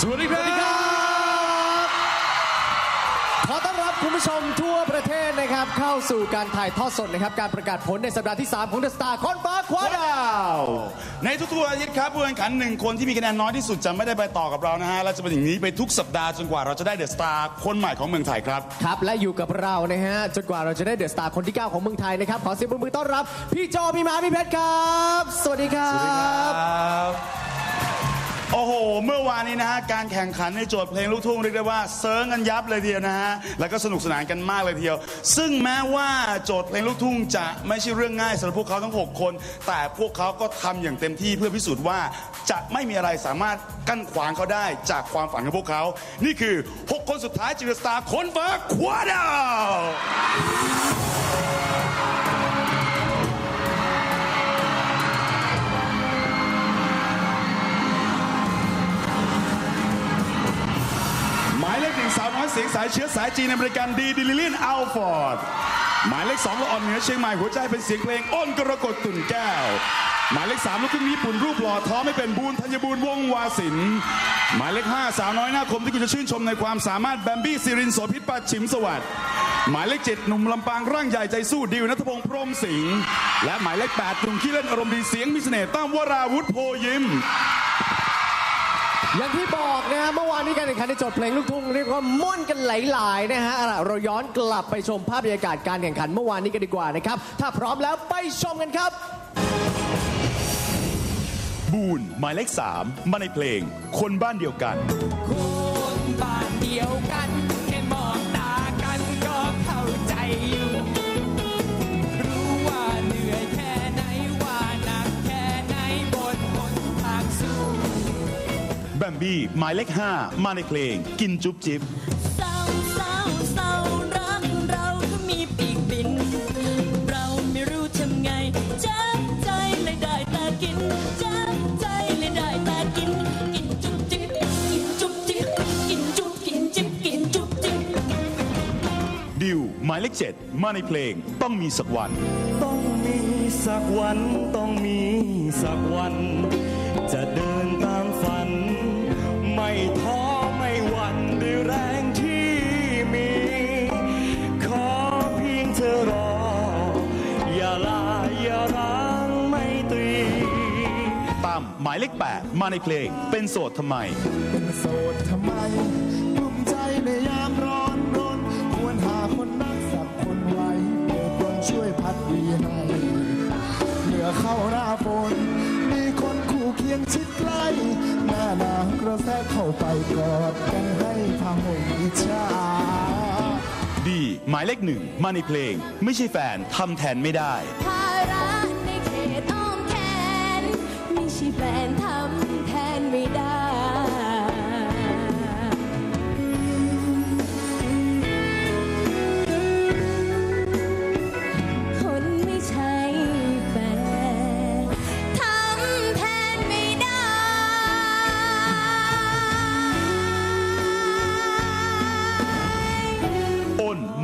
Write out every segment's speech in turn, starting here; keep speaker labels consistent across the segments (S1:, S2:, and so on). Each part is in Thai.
S1: สวัสดีครับ ขอต้อนรับคุณผู้ชมทั่วประเทศนะครับ เข้าสู่การถ่ายทอดสดนะครับ การประกาศผลในสัปดาห์ที่ 3 ของเดอะสตาร์คอนฟ้าคว้าดาว
S2: ในทุกๆอาทิตย์ครับผู้แข่งขันหนึ่งคนที่มีคะแนนน้อยที่สุดจะไม่ได้ไปต่อกับเรานะฮะเราจะเป็นอย่างนี้ไปทุกสัปดาห์จนกว่าเราจะได้เดอะสตาร์คนใหม่ของเมืองไทยครับ
S1: ครับ และอยู่กับเรานะฮะ จนกว่าเราจะได้เดอะสตาร์คนที่ 9 ของเมืองไทยนะครับ ขอเสียงปรบมือต้อนรับ พี่จอพี่มาพี่เพชรครับ สวัสดีครับ ครับ
S2: โอ้โห เมื่อวานนี้นะฮะ การแข่งขันในโจทย์เพลงลูกทุ่งเรียกได้ว่าเซิร์งกันยับเลยทีเดียวนะฮะ แล้วก็สนุกสนานกันมากเลยทีเดียว ซึ่งแม้ว่าโจทย์เพลงลูกทุ่งจะไม่ใช่เรื่องง่ายสำหรับพวกเขาทั้ง 6 คน แต่พวกเขาก็ทำอย่างเต็มที่เพื่อพิสูจน์ว่าจะไม่มีอะไรสามารถกั้นขวางเขาได้จากความฝันของพวกเขา นี่คือ 6 คนสุดท้ายจิรสตาร์คนฟ้าคว้าดาวายเสียงสายเชื้อสายจีนอเมริกันดีดิลิลินอัลฟอร์ดหมายเลขสองละอ่อนเหนือเชียงใหม่หัวใจเป็นเสียงเพลงอ้นกรกฎตุ่นแก้ว หมายเลขสามลูกครึ่งญี่ปุ่นรูปหล่อท้อไม่เป็นบูนธัญบูรณ์วงวาสินหมายเลขห้าสาวน้อยหน้าคมที่คุณจะชื่นชมในความสามารถแบมบี้ซิรินโสพิษปัดฉิมสวัสดิ์หมายเลขเจ็ดหนุ่มลำปางร่างใหญ่ใจสู้ดิวนัทพงศ์พรมสิงห์และหมายเลขแปดหนุ่มขี้เล่นอารมณ์ดีเสียงมิสเน่ห์ตั้มวราวุธโพยิม
S1: อย่างที่บอกนะฮะเมื่อวานนี้การแข่งขันในโจทย์เพลงลูกทุ่งเรียกว่าม่วนกันหลายๆนะฮะเอาล่ะเราย้อนกลับไปชมภาพบรรยากาศการแข่งขันเมื่อวานนี้กันดีกว่านะครับ ถ้าพร้อมแล้วไปชมกันครับ
S2: บูนหมายเลขสามมาในเพลง คนบ้านเดียวกัน
S3: คนบ้านเดียว มบี้
S2: หมายเลขห้ามาในเพลง กินจุ๊บจิ๊บ
S4: เศร้าเศร้าเศร้ารักเราก็มีปีกบิน เราไม่รู้ทำไงเจ็บใจเลยได้แต่กินเจ็บใจเลยได้แต่กิน กินจุ๊บจิ๊บกินจุ๊บจิ๊บกินจุ๊บกินจิ๊บกินจุ๊บจิ๊บ
S2: ดิวหมายเลขเจ็ดมาในเพลงต้องมีสักวัน
S5: ต้องมีสักวันต้องมีสักวัน จะเดินตามฝัน ตา
S2: มหมายเลขแปดมาในเพลง เป็นโสดทำไม
S6: เป็นโสดทำไมกลุ้มใจในยามร้อนรนควรหาคนรักสักคนไว้เพื่อคนช่วยพัดวีให้เหลือเข้าหน้าฝนมีคนคู่เคียงชิดใกล้หน้าหนาวกระแทกเข้าไปกอดกันให้พาห่มอิจฉา
S2: ดีหมายเลขหนึ่งมาในเพลง ไม่ใช่แฟนทำแทนไม่ได้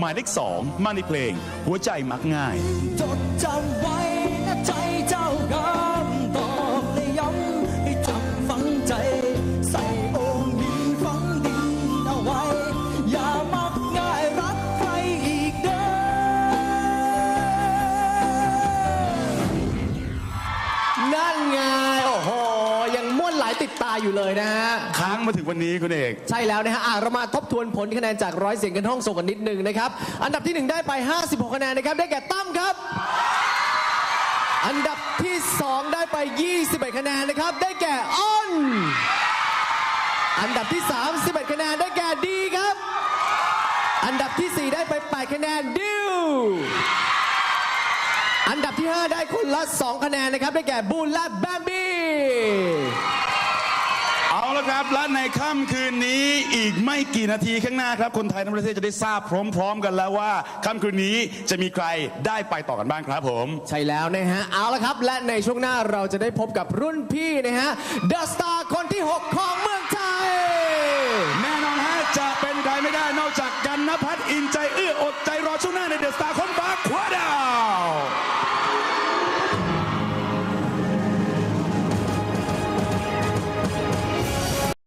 S4: มา
S2: ยเลขสองมาในเพลง หัวใจมักง่าย
S3: จดจำไว้นะใจเจ้างามบอกเลยย้ำให้จำฝังใจ ใส่องค์ดินฝังดินเอาไว้ อย่ามักง่ายรักใครอีกเด้อ
S1: นั่นไงโอ้โห ติดตาอยู่เลยนะฮะ
S2: ค้างมาถึงวันนี้คุณเอก
S1: ใช่แล้วนะฮะอะเรามาทบทวนผลคะแนนจากร้อยเสียงกันห้องส่งกันนิดหนึ่งนะครับ อันดับที่1 ได้ไป 56 คะแนนนะครับ ได้แก่ตั้มครับ อันดับที่ 2 ได้ไป 21 คะแนนนะครับ ได้แก่อ้น อันดับที่31คะแนนได้แก่ดีครับ อันดับที่ 4 ได้ไป 8 คะแนนดิว อันดับที่ 5 ได้คนละ 2 คะแนนนะครับ ได้แก่บูนและแบมบี้
S2: เอาละ ครับและในค่ำคืนนี้อีกไม่กี่นาทีข้างหน้าครับ คนไทยทั้งประเทศจะได้ทราบพร้อมๆกันแล้วว่าค่ำคืนนี้จะมีใครได้ไปต่อกันบ้างครับผม
S1: ใช่แล้วนะฮะ เอาละครับ และในช่วงหน้าเราจะได้พบกับรุ่นพี่นะฮะเดอะสตาร์คนที่ 6 ของเมืองไทย
S2: แน่นอนฮะจะเป็นใครไม่ได้นอกจากกันนภัทรอินใจเอื้ออดใจรอช่วงหน้าในเดอะสตาร์คนฟ้า